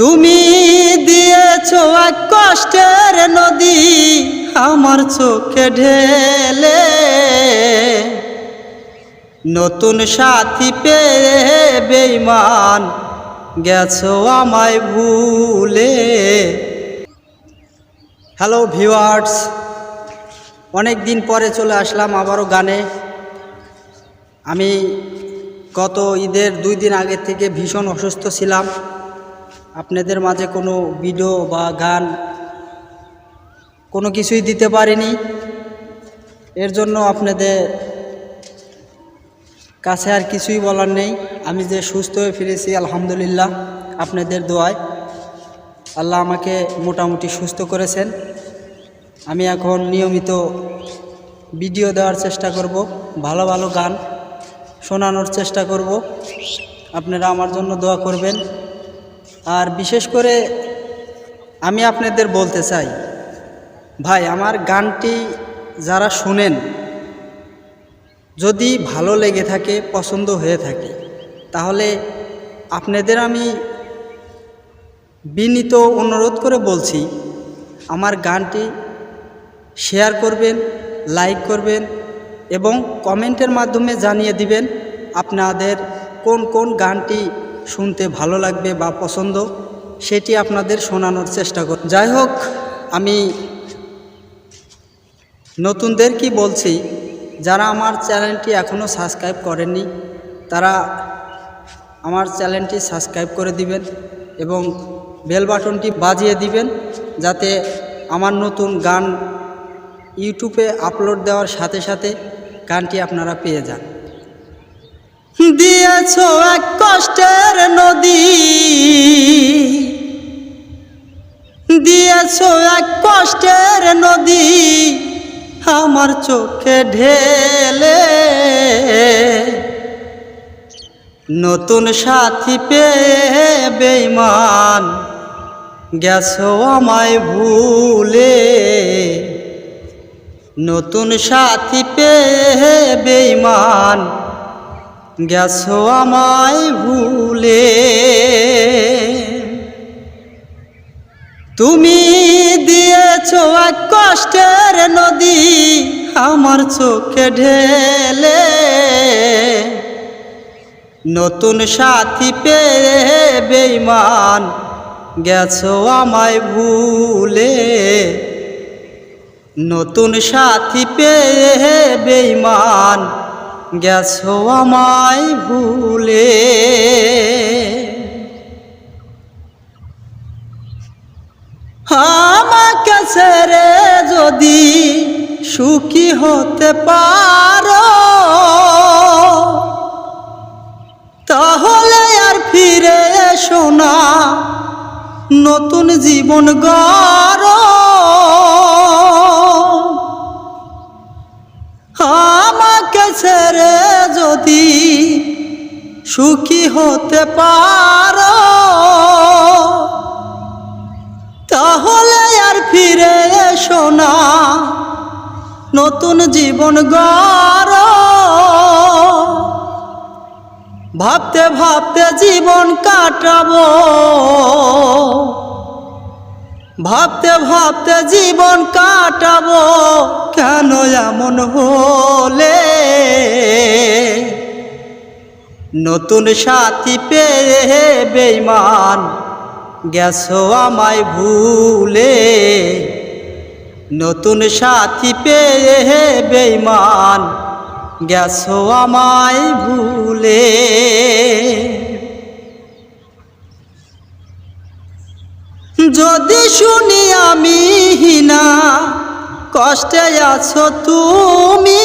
তুমি দিয়েছ এক কষ্টের নদী আমার চোখে ঢেলে। নতুন সাথী পেয়ে বেইমান গেছো আমায় ভুলে। হ্যালো ভিওয়ার্স অনেক দিন পরে চলে আসলাম আবারও গানে। আমি গত ঈদের দুই দিন আগে থেকে ভীষণ অসুস্থ ছিলাম। আপনাদের মাঝে কোনো ভিডিও বা গান কোনো কিছুই দিতে পারিনি। এর জন্য আপনাদের কাছে আর কিছুই বলার নেই। আমি যে সুস্থ হয়ে ফিরেছি, আলহামদুলিল্লাহ, আপনাদের দোয়ায়। আল্লাহ আমাকে মোটামুটি সুস্থ করেছেন। আমি এখন নিয়মিত ভিডিও দেওয়ার চেষ্টা করব, ভালো ভালো গান শোনানোর চেষ্টা করব। আপনারা আমার জন্য দোয়া করবেন। আর বিশেষ করে আমি আপনাদের বলতে চাই, ভাই, আমার গানটি যারা শুনেন, যদি ভালো লেগে থাকে, পছন্দ হয়ে থাকে, তাহলে আপনাদের আমি বিনীত অনুরোধ করে বলছি, আমার গানটি শেয়ার করবেন, লাইক করবেন এবং কমেন্টের মাধ্যমে জানিয়ে দিবেন আপনাদের কোন কোন গানটি শুনতে ভালো লাগবে বা পছন্দ, সেটি আপনাদের শোনানোর চেষ্টা কর যাই হোক, আমি নতুনদের কি বলছি, যারা আমার চ্যানেলটি এখনও সাবস্ক্রাইব করেননি, তারা আমার চ্যানেলটি সাবস্ক্রাইব করে দিবেন এবং বেল বাটনটি বাজিয়ে দিবেন, যাতে আমার নতুন গান ইউটিউবে আপলোড দেওয়ার সাথে সাথে গানটি আপনারা পেয়ে যান। দিয়েছ এক কষ্টের নদী। দিয়েছ এক কষ্টের নদী আমার চোখে ঢেলে। নতুন সাথী পেয়ে বেইমান গেছো আমায় ভুলে। নতুন সাথী পেয়ে বেইমান গেছো আমায় ভুলে। তুমি দিয়েছ এক কষ্টের নদী আমার চোখে ঢেলে। নতুন সাথী পেয়ে বেইমান গেছো আমায় ভুলে। নতুন সাথী পেয়ে বেইমান গেছো আমায় ভুলে। আমাকে ছেড়ে যদি সুখী হতে পারো, তাহলে আর ফিরে এসো না, নতুন জীবন গড়। ছেড়ে যদি সুখী হতে পারো, তাহলে আর ফিরে এসো না। নতুন জীবন গড়। ভাবতে ভাবতে জীবন কাটাবো। ভাবতে ভাবতে জীবন কাটাবো। কেন এমন হলে নতুন সাথী পেয়ে বেইমান গেছো আমায় ভুলে। নতুন সাথী পেয়ে বেইমান গেছো আমায় ভুলে। যদি শুনি আমি হিনা, কষ্টে আছো তুমি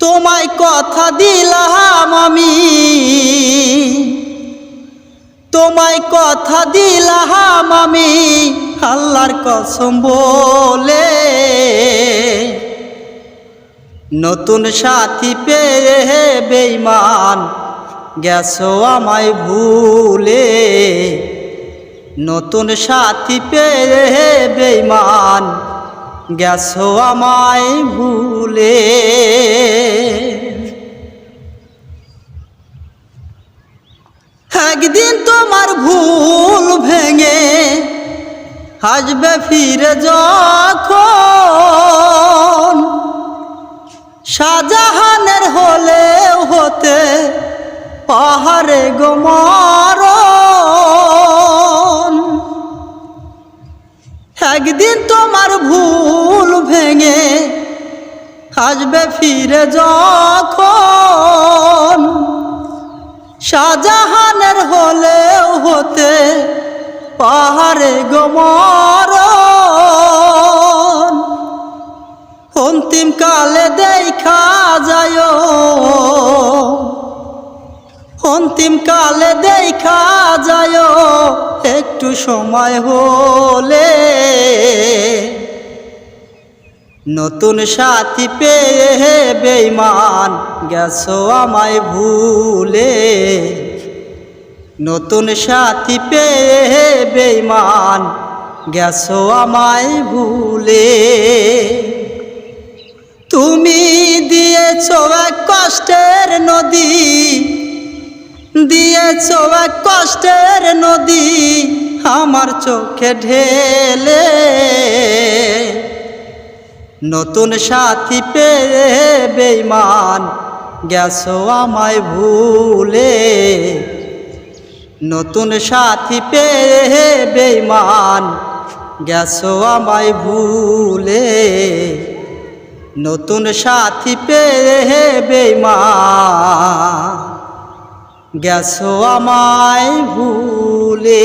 তোমায় কথা দিলাম আমি। তোমায় কথা দিলাম আমি, আল্লাহর কসম বলে। নতুন সাথী পেয়ে বেইমান গেছো আমায় ভুলে। নতুন সাথী পেয়ে বেইমান গেছো আমায় ভুলে। একদিন তোমার ভুল ভেঙে হাসবে ফিরে যখন। শাহজাহানের হলে হতে পাহাড়ে গোমার একদিন তোমার ভুল ভেঙে আসবে ফিরে যখন। শাহজাহানের হলেও হতে পাহাড়ে গোমর অন্তিম কালে দেখা যায়। অন্তিম কালে দেখা যায়। সময় হলে নতুন সাথী পেয়ে বেইমান গেছো আমায় ভুলে। নতুন সাথী পেয়ে বেইমান গেছো আমায় ভুলে। তুমি দিয়েছ এক কষ্টের নদী, দিয়েছ এক কষ্টের নদী। আমার চোখে ঢেলে। নতুন সাথী পেয়ে বেইমান গেছো আমায় ভুলে। নতুন সাথী পেয়ে বেইমান গেছো আমায় ভুলে। নতুন সাথী পেয়ে বেইমান গেছো আমায় ভুলে